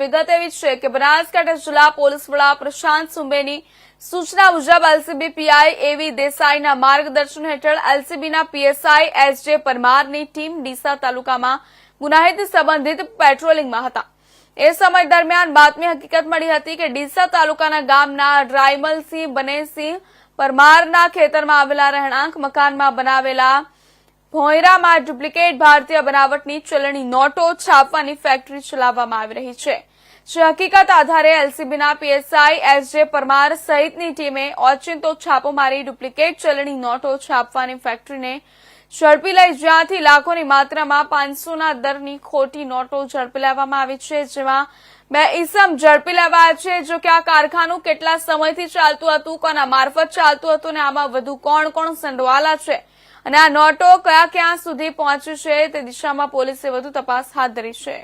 વિગત એવી છે કે બનાસકાંઠા જિલ્લા પોલીસ વડા પ્રશાંત સુંબેની સૂચના મુજબ એલસીબી પીઆઈ એવી દેસાઈના માર્ગદર્શન હેઠળ એલસીબીના પીએસઆઈ એસજે પરમારની ટીમ ડીસા તાલુકામાં ગુનાહિત સંબંધિત પેટ્રોલિંગમાં હતા. એ સમય દરમિયાન બાતમી હકીકત મળી હતી કે ડીસા તાલુકાના ગામના રાયમલસિંહ બનેસિંહ પરમારના ખેતરમાં આવેલા રહેણાંક મકાનમાં બનાવેલા ભોંયરામાં ડુપ્લિકેટ ભારતીય બનાવટની ચલણી નોટો છાપવાની ફેક્ટરી ચલાવવામાં આવી રહી છે. જે હકીકત આધારે એલસીબીના પીએસઆઈ એસજે પરમાર સહિતની ટીમે ઓચિંતો છાપો મારી ડુપ્લિકેટ ચલણી નોટો છાપવાની ફેક્ટરીને ઝડપી લઈ જ્યાંથી લાખોની માત્રામાં પાંચસોના દરની ખોટી નોટો ઝડપી લેવામાં આવી છે, જેમાં બે ઇસમ ઝડપી લેવાયા છે. જો કે આ કારખાનું કેટલા સમયથી ચાલતું હતું, કોના મારફત ચાલતું હતું અને આમાં વધુ કોણ કોણ સંડોવાલા છે? અને આ નોટો કયા ક્યાં સુધી પહોંચી છે તે દિશામાં પોલીસે વધુ તપાસ હાથ ધરી છે.